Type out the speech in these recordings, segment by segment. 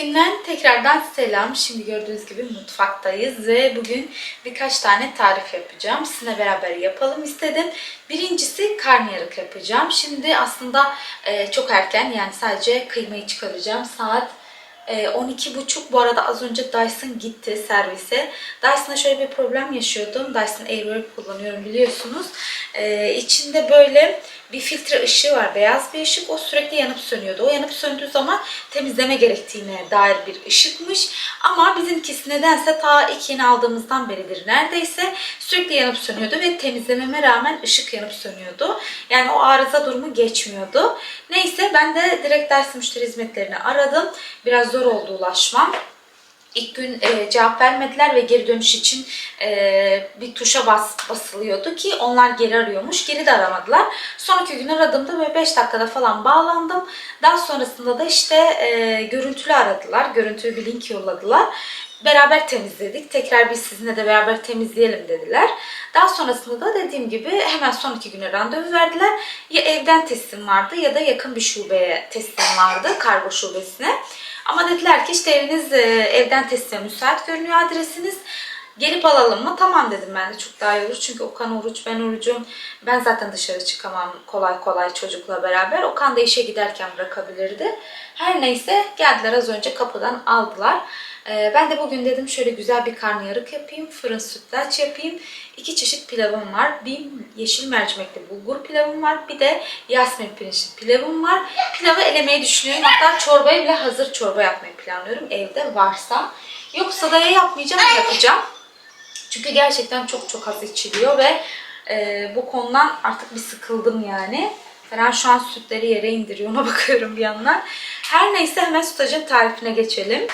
günden tekrardan selam. Şimdi gördüğünüz gibi mutfaktayız ve bugün birkaç tane tarif yapacağım. Sizinle beraber yapalım istedim. Birincisi karnıyarık yapacağım. Şimdi aslında e, çok erken yani sadece kıymayı çıkaracağım. Saat e, 12.30 bu arada az önce Dyson gitti servise. Dyson'da şöyle bir problem yaşıyordum. Dyson Airwrap kullanıyorum biliyorsunuz. E, içinde böyle bir filtre ışığı var. Beyaz bir ışık. O sürekli yanıp sönüyordu. O yanıp söndüğü zaman temizleme gerektiğine dair bir ışıkmış. Ama bizimkisi nedense ta ilk yeni aldığımızdan beridir neredeyse sürekli yanıp sönüyordu ve temizlememe rağmen ışık yanıp sönüyordu. Yani o arıza durumu geçmiyordu. Neyse ben de direkt Dyson müşteri hizmetlerini aradım. Biraz zor oldu ulaşmam. İlk gün e, cevap vermediler ve geri dönüş için e, bir tuşa bas, basılıyordu ki onlar geri arıyormuş. Geri de aramadılar. Sonraki gün aradığımda böyle 5 dakikada falan bağlandım. Daha sonrasında da işte e, görüntülü aradılar. Görüntülü bir link yolladılar. Beraber temizledik. Tekrar biz sizinle de beraber temizleyelim dediler. Daha sonrasında da dediğim gibi hemen sonraki güne randevu verdiler. Ya evden teslim vardı ya da yakın bir şubeye teslim vardı. Kargo şubesine. Ama dediler ki işte eviniz e, evden teslime müsait görünüyor adresiniz. Gelip alalım mı? Tamam dedim ben de çok daha iyi olur. Çünkü Okan oruç, ben orucum. Ben zaten dışarı çıkamam kolay kolay çocukla beraber. Okan da işe giderken bırakabilirdi. Her neyse geldiler az önce kapıdan aldılar. Ee, ben de bugün dedim şöyle güzel bir karnıyarık yapayım. Fırın sütlaç yapayım. İki çeşit pilavım var. Bir yeşil mercimekli bulgur pilavım var. Bir de yasmin pirinçli pilavım var. Pilavı elemeyi düşünüyorum. Hatta çorbayı bile hazır çorba yapmayı planlıyorum. Evde varsa. Yoksa da ya yapmayacağım ya yapacağım. Çünkü gerçekten çok çok az içiliyor ve e, bu konudan artık bir sıkıldım yani. Falan şu an sütleri yere indiriyor. Ona bakıyorum bir yandan. Her neyse hemen sütlacın tarifine geçelim.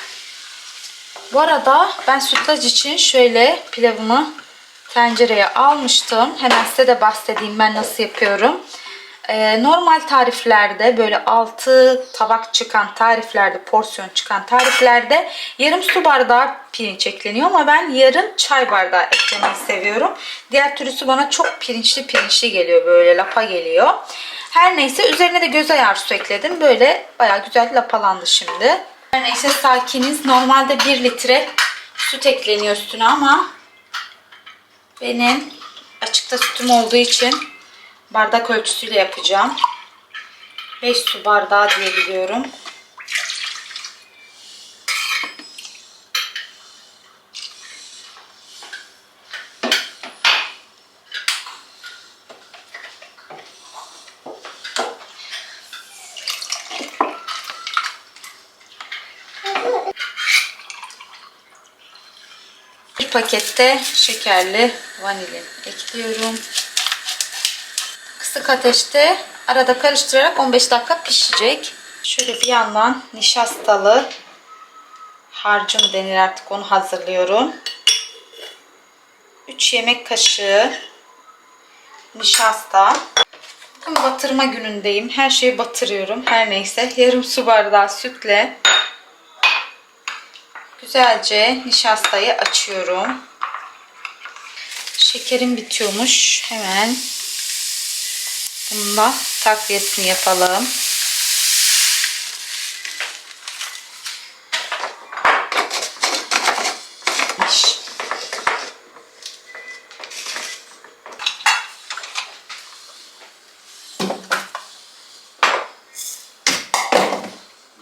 Bu arada ben sütlaç için şöyle pilavımı tencereye almıştım. Hemen size de bahsedeyim ben nasıl yapıyorum. Ee, normal tariflerde böyle 6 tabak çıkan tariflerde porsiyon çıkan tariflerde yarım su bardağı pirinç ekleniyor ama ben yarım çay bardağı eklemeyi seviyorum. Diğer türlüsü bana çok pirinçli pirinçli geliyor böyle lapa geliyor. Her neyse üzerine de göz ayarı su ekledim. Böyle baya güzel lapalandı şimdi. Her neyse sakiniz. Normalde 1 litre süt ekleniyor üstüne ama benim açıkta sütüm olduğu için bardak ölçüsüyle yapacağım. 5 su bardağı diye biliyorum. Bir pakette şekerli vanilin ekliyorum. Kısık ateşte arada karıştırarak 15 dakika pişecek. Şöyle bir yandan nişastalı harcım denir artık onu hazırlıyorum. 3 yemek kaşığı nişasta. Bugün batırma günündeyim. Her şeyi batırıyorum. Her neyse yarım su bardağı sütle güzelce nişastayı açıyorum. Şekerim bitiyormuş. Hemen bunda takviyesini yapalım.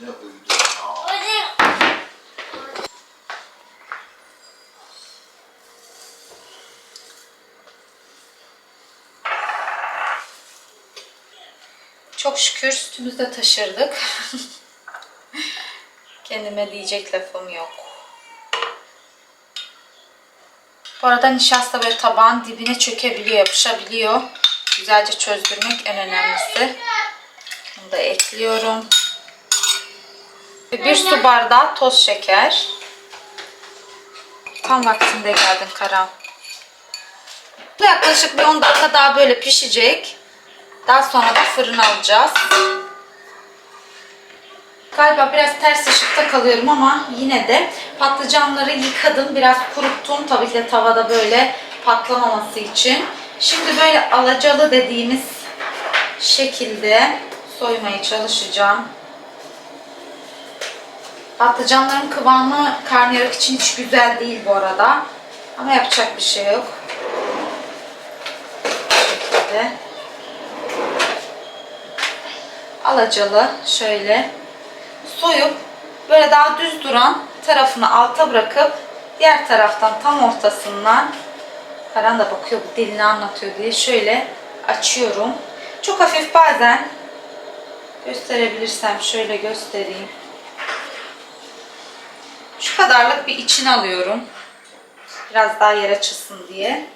Ne uyudun ya? Çok şükür sütümüzü de taşırdık. Kendime diyecek lafım yok. Bu arada nişasta böyle tabağın dibine çökebiliyor, yapışabiliyor. Güzelce çözdürmek en önemlisi. Bunu da ekliyorum. Bir su bardağı toz şeker. Tam vaktinde geldin Karan. Yaklaşık bir 10 dakika daha böyle pişecek. Daha sonra da fırına alacağız. Galiba biraz ters ışıkta kalıyorum ama yine de patlıcanları yıkadım. Biraz kuruttum. Tabii ki de tavada böyle patlamaması için. Şimdi böyle alacalı dediğimiz şekilde soymaya çalışacağım. Patlıcanların kıvamı karnıyarık için hiç güzel değil bu arada. Ama yapacak bir şey yok. Bu şekilde. Alacalı şöyle soyup böyle daha düz duran tarafını alta bırakıp diğer taraftan tam ortasından Karan da bakıyor bu dilini anlatıyor diye şöyle açıyorum. Çok hafif bazen gösterebilirsem şöyle göstereyim. Şu kadarlık bir içine alıyorum. Biraz daha yer açılsın diye.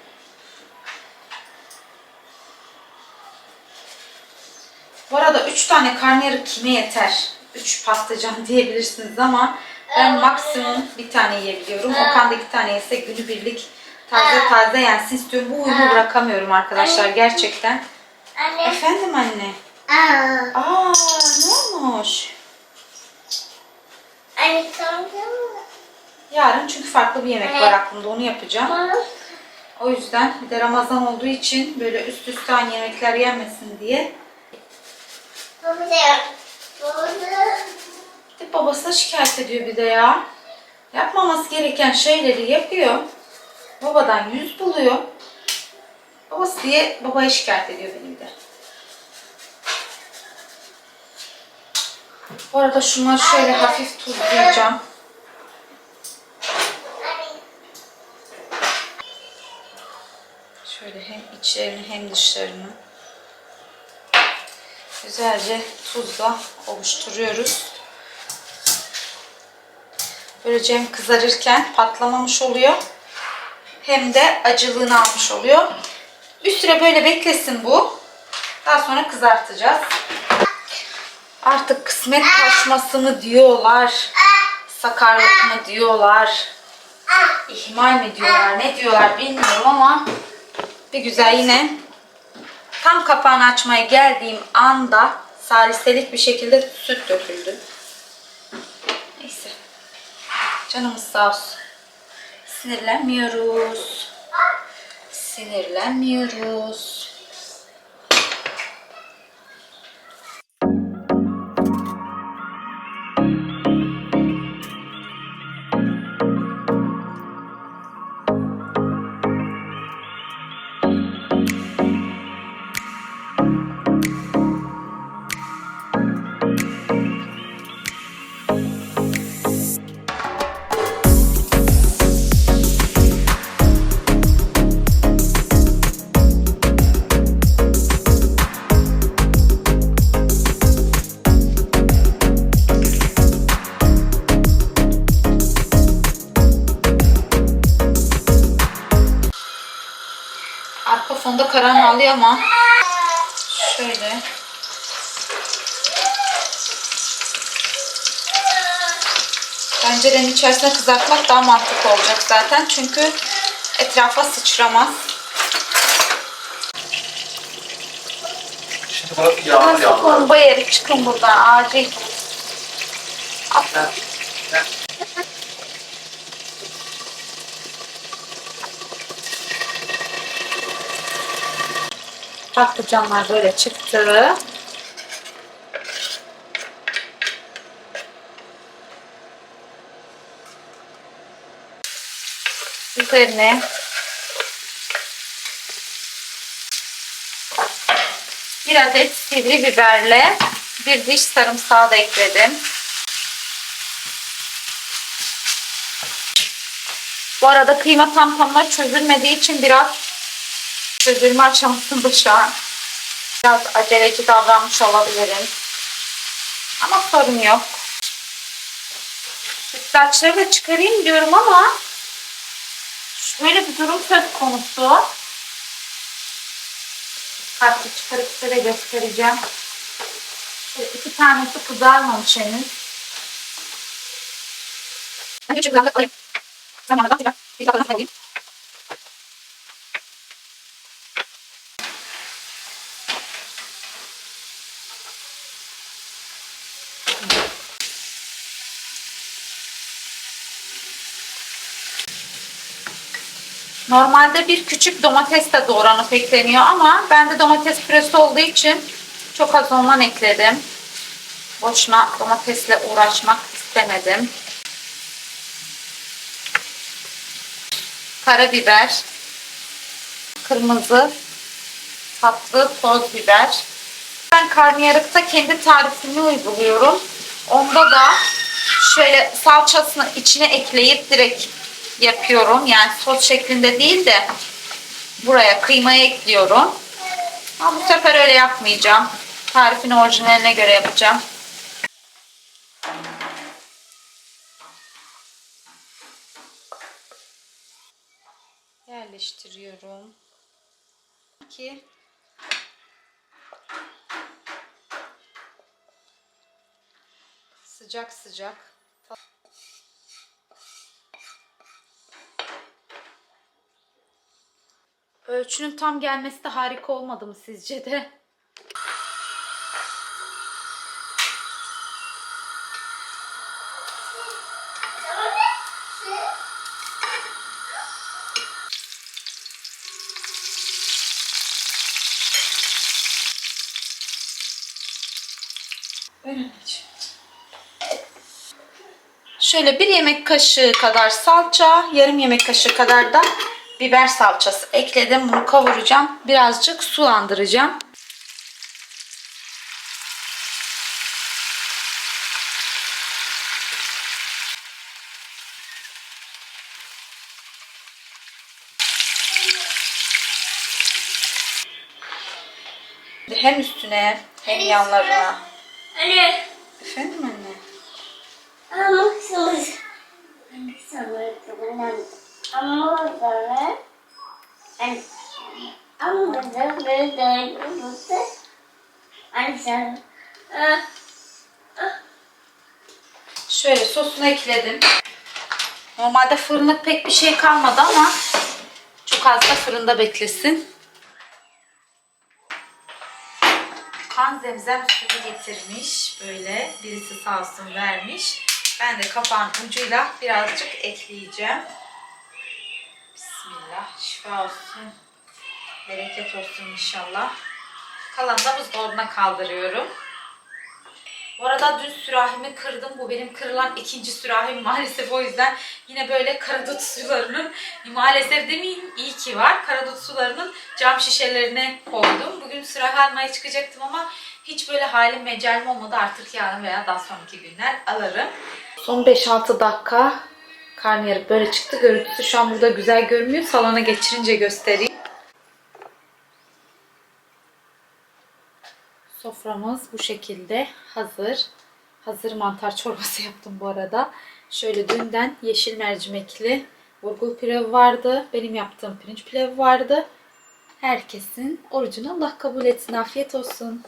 Bu arada 3 tane karnıyarık kime yeter? 3 patlıcan diyebilirsiniz ama ben maksimum bir tane yiyebiliyorum. Okan da 2 tane yese günübirlik taze taze yensin istiyorum. Bu uyumu bırakamıyorum arkadaşlar gerçekten. Anne. Efendim anne. Aa. Aa ne olmuş? Anne? Yarın çünkü farklı bir yemek var aklımda onu yapacağım. O yüzden bir de Ramazan olduğu için böyle üst üste aynı yemekler yenmesin diye baba da yap. Baba da. Bir babasına şikayet ediyor bir de ya. Yapmaması gereken şeyleri yapıyor. Babadan yüz buluyor. Babası diye babaya şikayet ediyor beni bir de. Bu arada şunları şöyle hafif tuzlayacağım. Şöyle hem içlerini hem dışlarını güzelce tuzla oluşturuyoruz. Böylece hem kızarırken patlamamış oluyor hem de acılığını almış oluyor. Bir süre böyle beklesin bu. Daha sonra kızartacağız. Artık kısmet taşması mı diyorlar, sakarlık mı diyorlar, ihmal mi diyorlar, ne diyorlar bilmiyorum ama bir güzel yine tam kapağını açmaya geldiğim anda saliselik bir şekilde süt döküldü. Neyse. Canımız sağ olsun. Sinirlenmiyoruz. Sinirlenmiyoruz. Fonda karan ağlıyor ama şöyle tencerenin içerisine kızartmak daha mantıklı olacak zaten çünkü etrafa sıçramaz. Şimdi bırak yağmur Nasıl yağmur. komba yeri çıkın buradan acil. Atla. Patlıcanlar böyle çıktı. Üzerine bir adet sivri biberle bir diş sarımsağı da ekledim. Bu arada kıyma tam tamına çözülmediği için biraz çözülme aşamasında şu an. Biraz aceleci davranmış olabilirim. Ama sorun yok. Sütlaçları da çıkarayım diyorum ama şöyle bir durum söz konusu. Dikkatli çıkarıp size göstereceğim. Şöyle iki tanesi kızarmamış henüz. Ben de şöyle alayım. Zamanla da bir dakika nasıl alayım? Normalde bir küçük domates de doğranıp ekleniyor ama ben de domates püresi olduğu için çok az ondan ekledim. Boşuna domatesle uğraşmak istemedim. Karabiber, kırmızı, tatlı toz biber. Ben karnıyarıkta kendi tarifimi uyguluyorum. Onda da şöyle salçasını içine ekleyip direkt yapıyorum. Yani sos şeklinde değil de buraya kıymayı ekliyorum. Ama bu sefer öyle yapmayacağım. Tarifin orijinaline göre yapacağım. Yerleştiriyorum. Ki sıcak sıcak Ölçünün tam gelmesi de harika olmadı mı sizce de? Şöyle bir yemek kaşığı kadar salça, yarım yemek kaşığı kadar da biber salçası ekledim. Bunu kavuracağım. Birazcık sulandıracağım. Hem üstüne hem yanlarına. Anne. Efendim anne? Ama sana. Sana kıvıran. Ama Anne. Ama sana böyle dönüyorsa. Anne sana. Ah. Şöyle sosunu ekledim. Normalde fırınlık pek bir şey kalmadı ama çok az da fırında beklesin. Kan zemzem suyu getirmiş. Böyle birisi sağ olsun vermiş. Ben de kapağın ucuyla birazcık ekleyeceğim. Bismillah. Şifa olsun. Bereket olsun inşallah. Kalanı da buzdolabına kaldırıyorum. Bu arada dün sürahimi kırdım. Bu benim kırılan ikinci sürahim maalesef. O yüzden yine böyle karadut sularının maalesef demeyeyim iyi ki var. Karadut sularının cam şişelerine koydum. Bugün sürahi almaya çıkacaktım ama hiç böyle halim mecalim olmadı. Artık yarın veya daha sonraki günler alırım. Son 5-6 dakika karnıyarık böyle çıktı. Görüntüsü şu an burada güzel görünmüyor. Salona geçirince göstereyim. Soframız bu şekilde hazır. Hazır mantar çorbası yaptım bu arada. Şöyle dünden yeşil mercimekli burgul pilav vardı. Benim yaptığım pirinç pilavı vardı. Herkesin orucunu Allah kabul etsin. Afiyet olsun.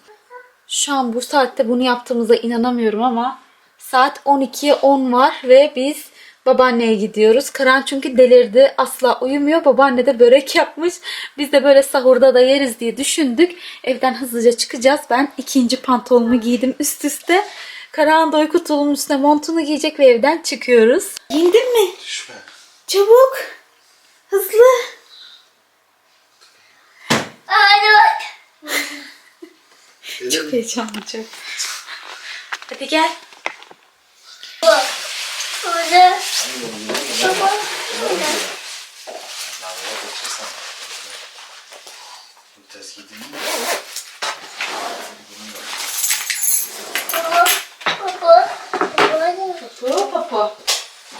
Şu an bu saatte bunu yaptığımıza inanamıyorum ama saat 12'ye 10 var ve biz babaanneye gidiyoruz. Karan çünkü delirdi. Asla uyumuyor. Babaanne de börek yapmış. Biz de böyle sahurda da yeriz diye düşündük. Evden hızlıca çıkacağız. Ben ikinci pantolonumu giydim üst üste. Karan da uyku tulumunun üstüne montunu giyecek ve evden çıkıyoruz. Giyindin mi? Düşme. Çabuk. Hızlı. Çok heyecanlı çok. Hadi gel. Burada. Baba. Lavaboya geçersen. Bu ters giydiğin mi? Baba. Baba. Baba. Papu papu.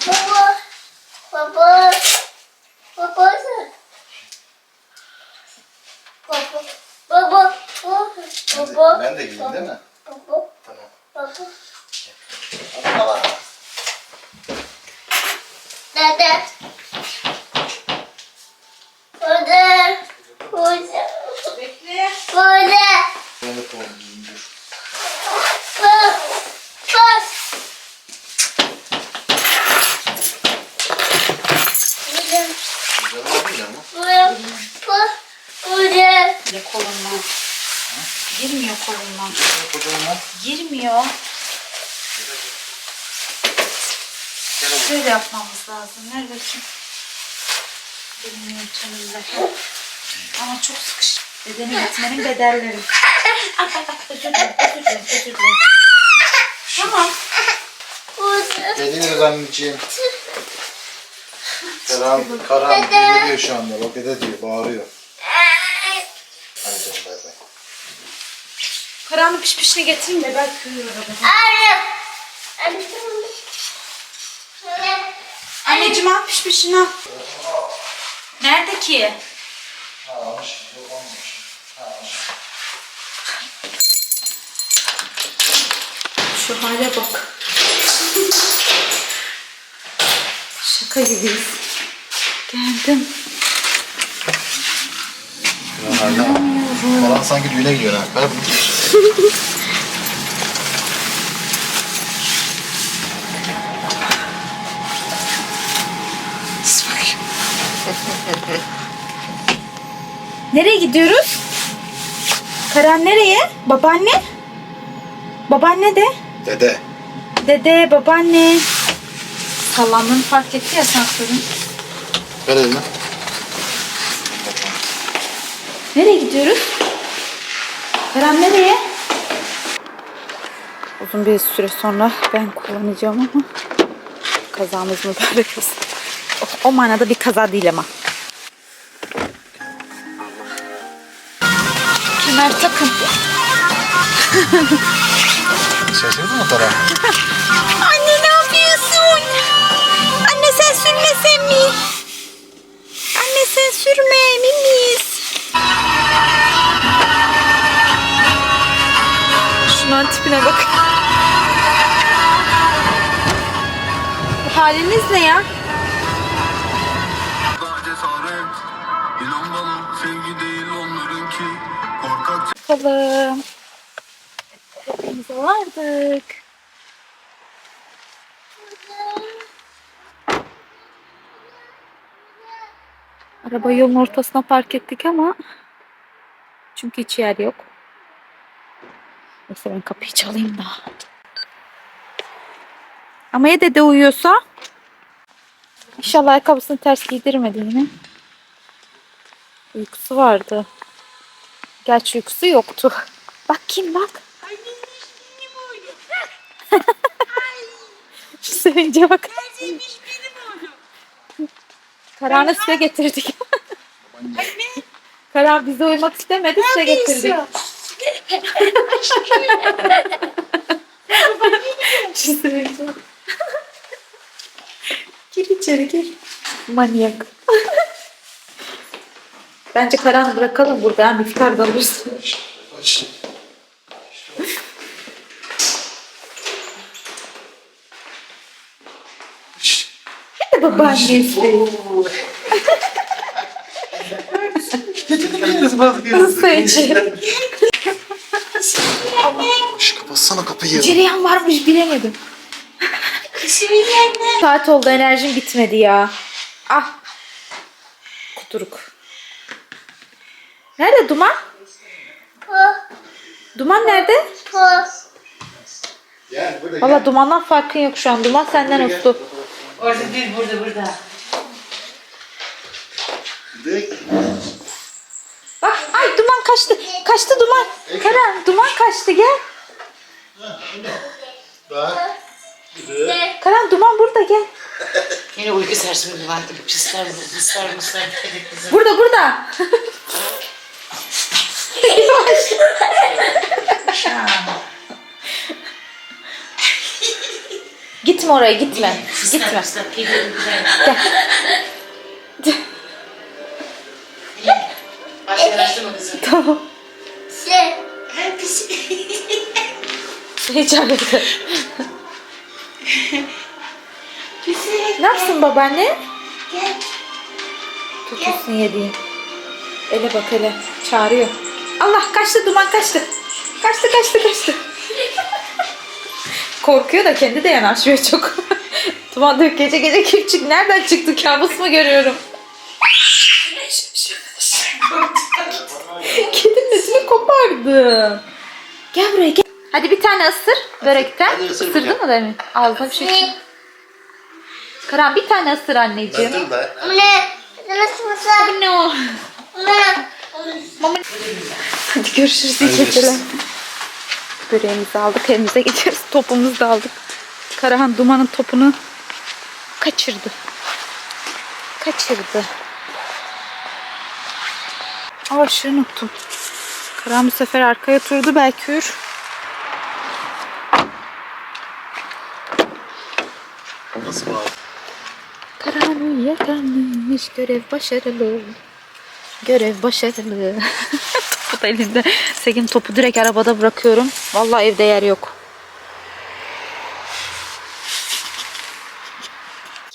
Baba. Baba. Baba. Baba. Baba. Ben de, Baba. ben de giyeyim değil mi? Baba. Tamam. Baba. Al that. Lazım. Ver bakayım. Benim yöntemimle. Ama çok sıkış. Bedeni gitmenin bedelleri. Özür dilerim, özür dilerim, özür dilerim. Tamam. Geliyoruz anneciğim. Karan, Karan geliyor şu anda. Bak dede diyor, bağırıyor. Hadi canım bay bay. Karanlık pişmişini getireyim de belki uyuyor arabada. Anne. Anne. Anneciğim al pişmişini al. Nerede ki? Almış. Almış. Şu hale bak. Şaka gibiyiz. Geldim. Karan sanki düğüne gidiyor ha. Ver bunu. Nereye gidiyoruz? Karan nereye? Babaanne? Babaanne de. Dede. Dede, babaanne. Sallandığını fark etti ya sansürün. Ver elini. Nereye gidiyoruz? Karan nereye? Uzun bir süre sonra ben kullanacağım ama kazamız mübarek olsun. O, o manada bir kaza değil ama. Kemer takın. Şaşırdın mı Karan? Anne ne yapıyorsun? Anne sen sürmesen mi? Anne sen sürme Mimiz. Şunun tipine bak. Bu haliniz ne ya? Bakalım. Hepimize vardık. Arabayı yolun ortasına park ettik ama çünkü hiç yer yok. Neyse ben kapıyı çalayım da. Ama ya dede uyuyorsa? İnşallah ayakkabısını ters giydirmedi yine. Uykusu vardı. Gerçi uykusu yoktu. Bak kim bak. Şu sevince bak. Karan'ı size getirdik. Karan bize uyumak istemedi size getirdik. Şu sevince bak. Gir içeri gir. Manyak. Bence Karan'ı bırakalım burada. Yani iftar da. Aç. Hadi babaannesi. Nasıl içeri? Şş, kapatsana kapıyı. Cereyan varmış bilemedim. Saat oldu enerjim bitmedi ya. Ah. Kuturuk. Nerede Duman? Duman nerede? Valla Duman'dan farkın yok şu an. Duman senden ustu. Orada değil, burada, burada. Bak ay Duman kaçtı. Kaçtı Duman. Karan Duman kaçtı gel. Karan Duman burada gel. Yine uyku sersemi var. Pisler, pisler, pisler. Burada burada. gitme oraya gitme. Gitme. Başlayalım mı kızım? Tamam. Şey. Hiç ne yapsın babaanne? Gel. Tutusun yediğin. Ele bak hele. Çağırıyor. Allah kaçtı duman kaçtı. Kaçtı kaçtı kaçtı. Korkuyor da kendi de yanaşmıyor çok. duman diyor gece gece kim çıktı? Nereden çıktı? Kabus mu görüyorum? Kedinin etini kopardı. Gel buraya gel. Hadi bir tane ısır börekten. hadi ısır Isırdın mı demin? Ağzına bir şey çıktı. Karan bir tane ısır anneciğim. Dur be. Anne. Nasıl mısın? Bu ne o? Anne. Mama... Hadi görüşürüz. iyi geceler. Böreğimizi aldık. Evimize gidiyoruz. Topumuzu da aldık. Karahan dumanın topunu kaçırdı. Kaçırdı. Aa şunu unuttum. Karahan bu sefer arkaya oturdu belki. Nasıl bağırıyor? Karahan uyuyakalmış. Görev başarılı. Görev başarılı. topu da elinde. Segin topu direkt arabada bırakıyorum. Vallahi evde yer yok.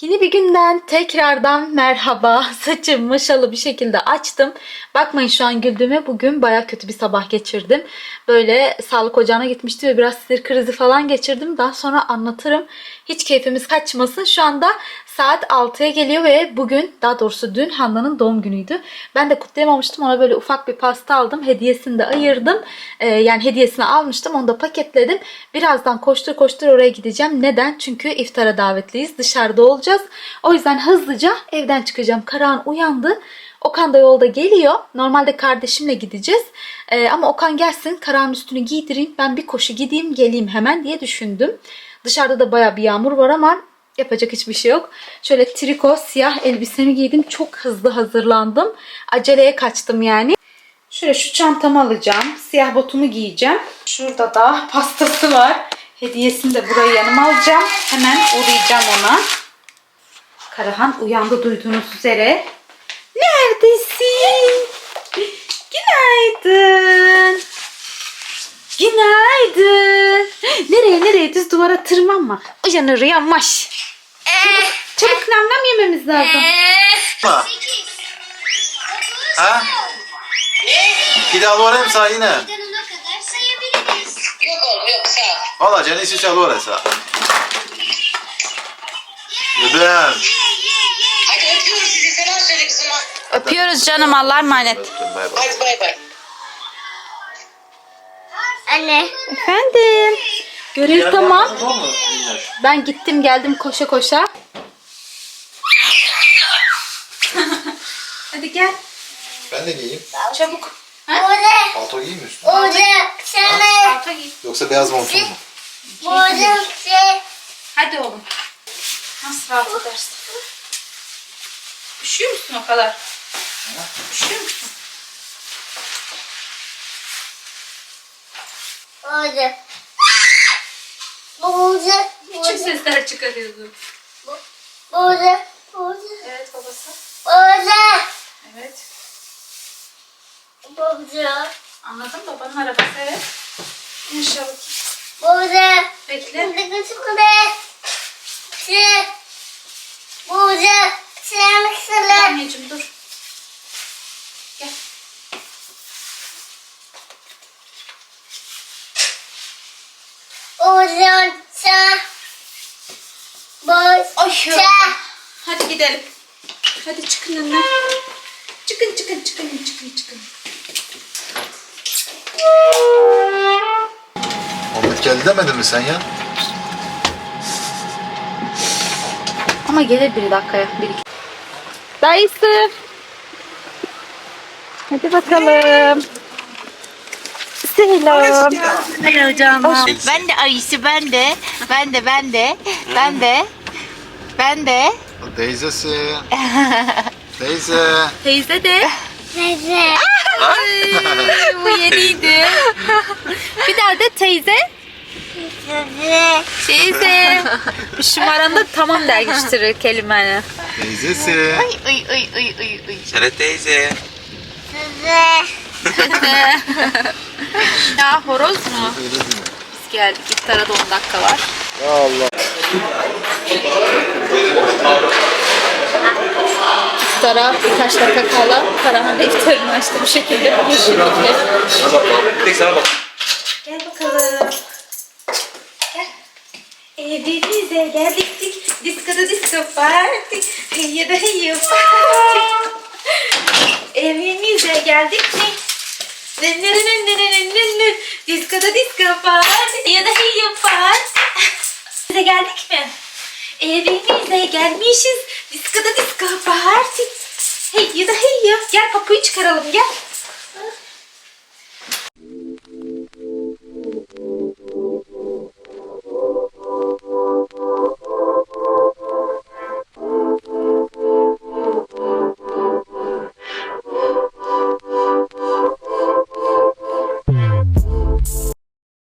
Yeni bir günden tekrardan merhaba. Saçım maşalı bir şekilde açtım. Bakmayın şu an güldüğüme bugün baya kötü bir sabah geçirdim. Böyle sağlık ocağına gitmiştim ve biraz sinir krizi falan geçirdim. Daha sonra anlatırım. Hiç keyfimiz kaçmasın. Şu anda saat 6'ya geliyor ve bugün daha doğrusu dün Hanna'nın doğum günüydü. Ben de kutlayamamıştım. Ona böyle ufak bir pasta aldım. Hediyesini de ayırdım. Ee, yani hediyesini almıştım. Onu da paketledim. Birazdan koştur koştur oraya gideceğim. Neden? Çünkü iftara davetliyiz. Dışarıda olacağız. O yüzden hızlıca evden çıkacağım. Karahan uyandı. Okan da yolda geliyor. Normalde kardeşimle gideceğiz. Ee, ama Okan gelsin Karahan'ın üstünü giydireyim. Ben bir koşu gideyim geleyim hemen diye düşündüm. Dışarıda da baya bir yağmur var ama yapacak hiçbir şey yok. Şöyle triko siyah elbisemi giydim. Çok hızlı hazırlandım. Aceleye kaçtım yani. Şöyle şu çantamı alacağım. Siyah botumu giyeceğim. Şurada da pastası var. Hediyesini de buraya yanıma alacağım. Hemen uğrayacağım ona. Karahan uyandı duyduğunuz üzere. Neredesin? Günaydın. Günaydın. Nereye nereye düz duvara tırmanma. Uyanır yanmaş. Çabuk, çabuk nam nam yememiz lazım. Ha? Ha? Bir daha alayım sağ yine. Birden ona kadar sayabiliriz. Yok oğlum yok sağ ol. Valla canı işi çalı orası. Bebeğim. Hadi öpüyoruz sizi selam söyle kızıma. Öpüyoruz canım Allah'a emanet. Öptüm bay bay. Hadi bay bay. Anne. Efendim. Görev tamam. Var mı? Minnoş? Ben gittim geldim koşa koşa. Hadi gel. Ben de giyeyim. Çabuk. Burada. Palto giyeyim mi üstüne? Burada. Sana. Alta giy. Yoksa beyaz montun mu? Şey. Hadi oğlum. Nasıl rahat edersin? Üşüyor musun o kadar? Üşüyor musun? Burada. Burada. Küçük sesler çıkarıyordu. Burada. Burada. Evet babası. Burada. Evet. Burada. Anladım babanın arabası evet. İnşallah. Burada. Bekle. Burada. Şey. Burada. Sen kısırlar. Anneciğim dur. Ay Sen. Hadi gidelim. Hadi çıkın önüne. Çıkın çıkın çıkın çıkın çıkın. Ahmet geldi demedin mi sen ya? Ama gelir bir dakikaya. Bir iki. Dayısı. Hadi bakalım. Selam. Hello canım. Ben de Ayşe, ben de, ben de, ben de, ben de, ben de. Teyzesi. Teyze. Teyze de. Teyze. Ay, bu yeniydi. bir daha de teyze. Teyze. Teyze. Bu şımaran da tamam der geçtirir kelimeni. Teyzesi. Uy uy uy uy uy. Şöyle teyze. Teyze. ya horoz mu? Biz geldik. İftara da 10 dakika var. Ya Allah. İftara birkaç dakika kala Karahan da iftarını açtı bu şekilde. Tek sana bak. Gel bakalım. Gel. Evimize geldik. Diskoda disko party. Hey da hey party. Evimize geldik. Diskoda disko party. Ya da hey party. Bize geldik mi? Evimize gelmişiz. Diskoda disko party. Hey ya da hey. Gel kapıyı çıkaralım gel.